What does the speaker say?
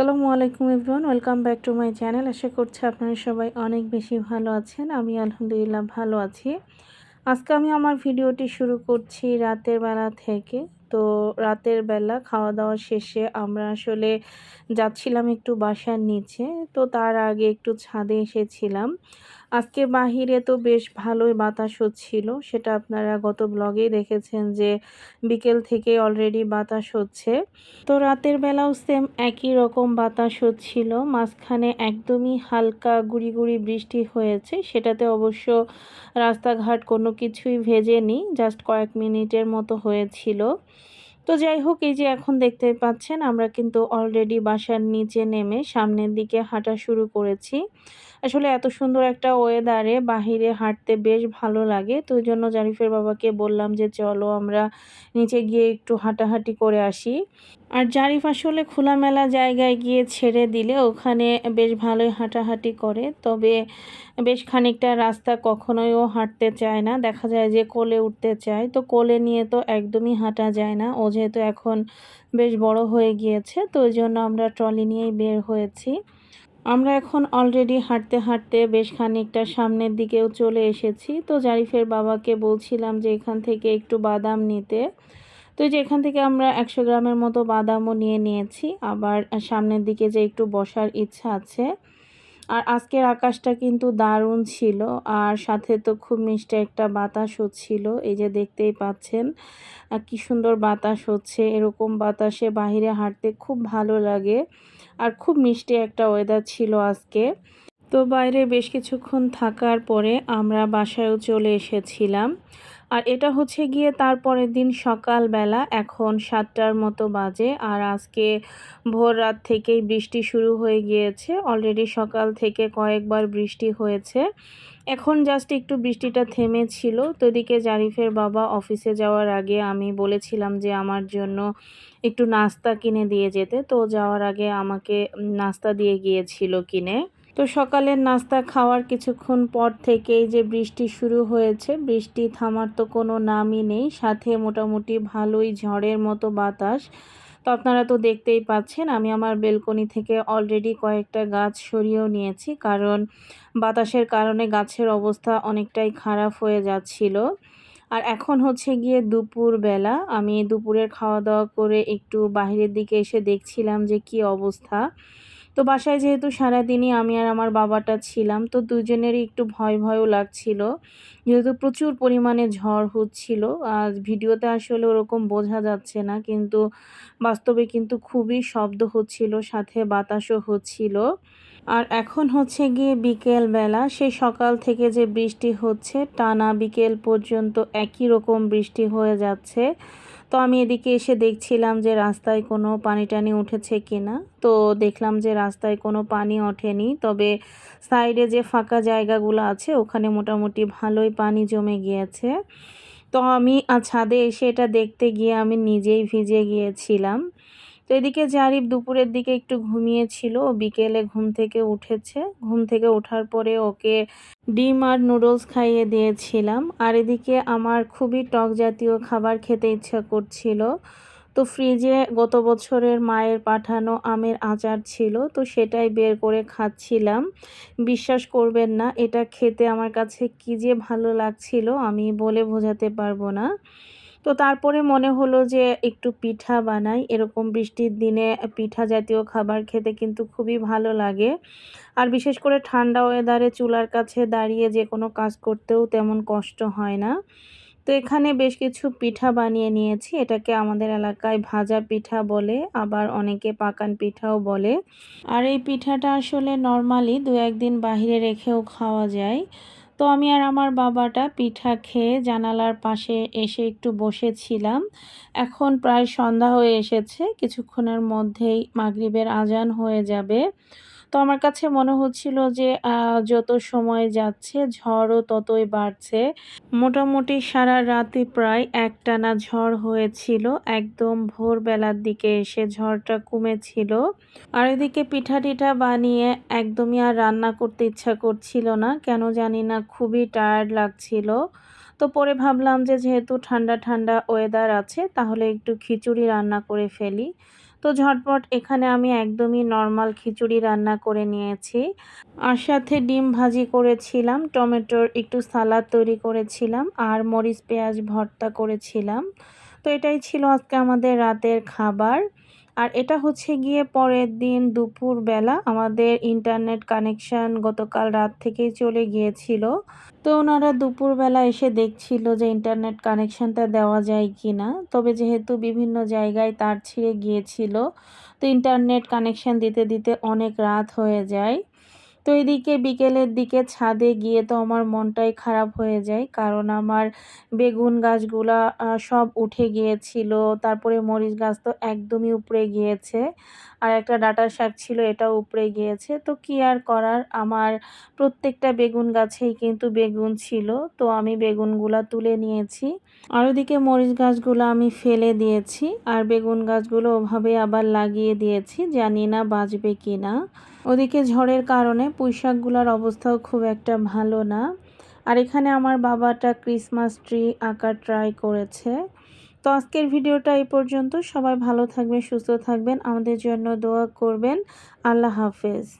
আসসালামু আলাইকুম everyone, welcome back to my channel. আশা করছি আপনারা সবাই অনেক বেশি ভালো আছেন, আমি আলহামদুলিল্লাহ ভালো আছি। আজকে আমি আমার ভিডিওটি শুরু করছি রাতের বেলা থেকে। তো রাতের বেলা খাওয়া দাওয়া শেষে আমরা আসলে যাচ্ছিলাম একটু বাসার নিচে। তো তার আগে একটু ছাদে এসেছিলাম। আজকে বাহিরে তো বেশ ভালোই বাতাস হচ্ছিল। সেটা আপনারা গত ব্লগেই দেখেছেন যে বিকেল থেকে অলরেডি বাতাস হচ্ছে। তো রাতের বেলাও সেম একই রকম বাতাস হচ্ছিল। মাঝখানে একদমই হালকা গুড়ি গুড়ি বৃষ্টি হয়েছে। সেটাতে অবশ্য রাস্তাঘাট কোনো কিছুই ভেজেনি জাস্ট কয়েক মিনিটের মতো হয়েছিল। তো যাই হোক, এই যে এখন দেখতে পাচ্ছেন, আমরা কিন্তু অলরেডি বাসার নিচে নেমে সামনের দিকে হাঁটা শুরু করেছি। আসলে এত সুন্দর একটা ওয়েদারে বাহিরে হাঁটতে বেশ ভালো লাগে। তো ওই জন্য জারিফের বাবাকে বললাম যে, চলো আমরা নিচে গিয়ে একটু হাঁটাহাঁটি করে আসি। আর জারিফ আসলে খোলামেলা জায়গায় গিয়ে ছেড়ে দিলে ওখানে বেশ ভালোই হাঁটাহাঁটি করে। তবে বেশ খানিকটা রাস্তা কখনোই ও হাঁটতে চায় না। দেখা যায় যে কোলে উঠতে চায়। তো কোলে নিয়ে তো একদমই হাঁটা যায় না। ও যেহেতু এখন বেশ বড় হয়ে গিয়েছে, তো ওই জন্য আমরা ট্রলি নিয়েই বের হয়েছি। আমরা এখন অলরেডি হাঁটতে হাঁটতে বেশ খানিকটা সামনের দিকেও চলে এসেছি। তো জারিফের বাবাকে বলছিলাম যে এখান থেকে একটু বাদাম নিতে। তো যে এখান থেকে আমরা একশো গ্রামের মতো বাদামও নিয়ে নিয়েছি। আবার সামনের দিকে যে একটু বসার ইচ্ছা আছে। আর আজকের আকাশটা কিন্তু দারুণ ছিল। আর সাথে তো খুব মিষ্টি একটা বাতাস হচ্ছিল। এই যে দেখতেই পাচ্ছেন কি সুন্দর বাতাস হচ্ছে। এরকম বাতাসে বাহিরে হাঁটতে খুব ভালো লাগে। আর খুব মিষ্টি একটা ওয়েদার ছিল আজকে। তো বাইরে বেশ কিছুক্ষণ থাকার পরে আমরা বাসায়ও চলে এসেছিলাম। আর এটা হচ্ছে গিয়ে তারপরের দিন সকালবেলা, এখন সাতটার মতো বাজে। আর আজকে ভোর রাত থেকেই বৃষ্টি শুরু হয়ে গিয়েছে। অলরেডি সকাল থেকে কয়েকবার বৃষ্টি হয়েছে। এখন জাস্ট একটু বৃষ্টিটা থেমেছিল। তো এদিকে জারিফের বাবা অফিসে যাওয়ার আগে আমি বলেছিলাম যে আমার জন্য একটু নাস্তা কিনে দিয়ে যেতে। তো যাওয়ার আগে আমাকে নাস্তা দিয়ে গিয়েছিল কিনে। তো সকালের নাস্তা খাওয়ার কিছুক্ষণ পর থেকেই যে বৃষ্টি শুরু হয়েছে, বৃষ্টি থামার তো কোনো নামই নেই। সাথে মোটামুটি ভালোই ঝড়ের মতো বাতাস। তো আপনারা তো দেখতেই পাচ্ছেন, আমি আমার বেলকনি থেকে অলরেডি কয়েকটা গাছ সরিয়েও নিয়েছি, কারণ বাতাসের কারণে গাছের অবস্থা অনেকটাই খারাপ হয়ে যাচ্ছিল। আর এখন হচ্ছে গিয়ে দুপুর বেলা আমি দুপুরের খাওয়া দাওয়া করে একটু বাহিরের দিকে এসে দেখছিলাম যে কি অবস্থা। তো বাসায় যেহেতু সারাদিনই আমি আর আমার বাবাটা ছিলাম, তো দুজনেরই একটু ভয় ভয়ও লাগছিল। যেহেতু প্রচুর পরিমাণে ঝড় হচ্ছিল, আর ভিডিওতে আসলে ওরকম বোঝা যাচ্ছে না, কিন্তু বাস্তবে কিন্তু খুবই শব্দ হচ্ছিল, সাথে বাতাসও হচ্ছিল। আর এখন হচ্ছে গিয়ে বিকেল বেলা সেই সকাল থেকে যে বৃষ্টি হচ্ছে, টানা বিকেল পর্যন্ত একই রকম বৃষ্টি হয়ে যাচ্ছে। তো আমি এদিকে এসে দেখছিলাম যে রাস্তায় কোনো পানি টানি উঠেছে কিনা। তো দেখলাম যে রাস্তায় কোনো পানি ওঠেনি, তবে সাইডে যে ফাঁকা জায়গাগুলো আছে, ওখানে মোটামুটি ভালোই পানি জমে গিয়েছে। তো আমি ছাদে এসে এটা দেখতে গিয়ে আমি নিজেই ভিজে গিয়েছিলাম। তো এদিকে জারিফ দুপুরের দিকে একটু ঘুমিয়েছিল বিকেলে ঘুম থেকে উঠেছে। ঘুম থেকে ওঠার পরে ওকে ডিম আর নুডলস খাইয়ে দিয়েছিলাম। আর এদিকে আমার খুবই টক জাতীয় খাবার খেতে ইচ্ছা করছিল। তো ফ্রিজে গত বছরের মায়ের পাঠানো আমের আচার ছিল, তো সেটাই বের করে খাচ্ছিলাম। বিশ্বাস করবেন না, এটা খেতে আমার কাছে কী যে ভালো লাগছিল আমি বলে বোঝাতে পারব না। তো তারপরে মনে হলো যে একটু পিঠা বানাই। এরকম বৃষ্টির দিনে পিঠা জাতীয় খাবার খেতে কিন্তু খুবই ভালো লাগে। আর বিশেষ করে ঠান্ডা ওয়েদারে চুলার কাছে দাঁড়িয়ে যে কোনো কাজ করতেও তেমন কষ্ট হয় না। তো এখানে বেশ কিছু পিঠা বানিয়ে নিয়েছি। এটাকে আমাদের এলাকায় ভাজা পিঠা বলে, আবার অনেকে পাকান পিঠাও বলে। আর এই পিঠাটা আসলে নর্মালি দু একদিন বাহিরে রেখেও খাওয়া যায়। তো আমি আর আমার বাবাটা পিঠা খেয়ে জানালার পাশে এসে একটু বসেছিলাম। এখন প্রায় সন্ধ্যা হয়ে এসেছে, কিছুক্ষণের মধ্যেই মাগরিবের আজান হয়ে যাবে। তো আমার কাছে মনে হচ্ছিল যে যত সময় যাচ্ছে, ঝড়ও ততই বাড়ছে। মোটামুটি সারা রাতে প্রায় একটানা ঝড় হয়েছিল। একদম ভোরবেলার দিকে এসে ঝড়টা কমেছিল। আর এদিকে পিঠা টিঠা বানিয়ে একদমই আর রান্না করতে ইচ্ছা করছিল না। কেন জানি না, খুবই টায়ার্ড লাগছিল। তো পরে ভাবলাম যে, যেহেতু ঠান্ডা ঠান্ডা ওয়েদার আছে, তাহলে একটু খিচুড়ি রান্না করে ফেলি। তো ঝটপট এখানে আমি একদমই নর্মাল খিচুড়ি রান্না করে নিয়েছি। আর সাথে ডিম ভাজি করেছিলাম, টমেটোর একটু সালাদ তৈরি করেছিলাম, আর মরিচ পেঁয়াজ ভর্তা করেছিলাম। তো এটাই ছিল আজকে আমাদের রাতের খাবার। আর এটা হচ্ছে গিয়ে পরের দিন দুপুরবেলা আমাদের ইন্টারনেট কানেকশান গতকাল রাত থেকেই চলে গিয়েছিল। তো ওনারা দুপুরবেলা এসে দেখছিল যে ইন্টারনেট কানেকশানটা দেওয়া যায় কি না তবে যেহেতু বিভিন্ন জায়গায় তার ছিঁড়ে গিয়েছিল, তো ইন্টারনেট কানেকশান দিতে দিতে অনেক রাত হয়ে যায়। তো এদিকে বিকেলের দিকে ছাদে গিয়ে তো আমার মনটাই খারাপ হয়ে যায়। কারণ আমার বেগুন গাছগুলা সব উঠে গিয়েছিল। তারপরে মরিচ গাছ তো একদমই উপড়ে গিয়েছে। আর একটা ডাটা শাক ছিল, এটাও উপড়ে গিয়েছে। তো কি আর করার? আমার প্রত্যেকটা বেগুন গাছেই কিন্তু বেগুন ছিল। তো আমি বেগুনগুলা তুলে নিয়েছি। আর ওদিকে মরিচ গাছগুলো আমি ফেলে দিয়েছি। আর বেগুন গাছগুলো ওভাবে আবার লাগিয়ে দিয়েছি। জানি না বাঁচবে কি না ওদিকে ঝড়ের কারণে পুঁইশাকগুলোর অবস্থাও খুব একটা ভালো না। আর এখানে আমার বাবাটা ক্রিসমাস ট্রি আঁকার ট্রাই করেছে। তো আজকের ভিডিওটা এই পর্যন্ত। সবাই ভালো থাকবেন, সুস্থ থাকবেন। আমাদের জন্য দোয়া করবেন। আল্লাহ হাফেজ।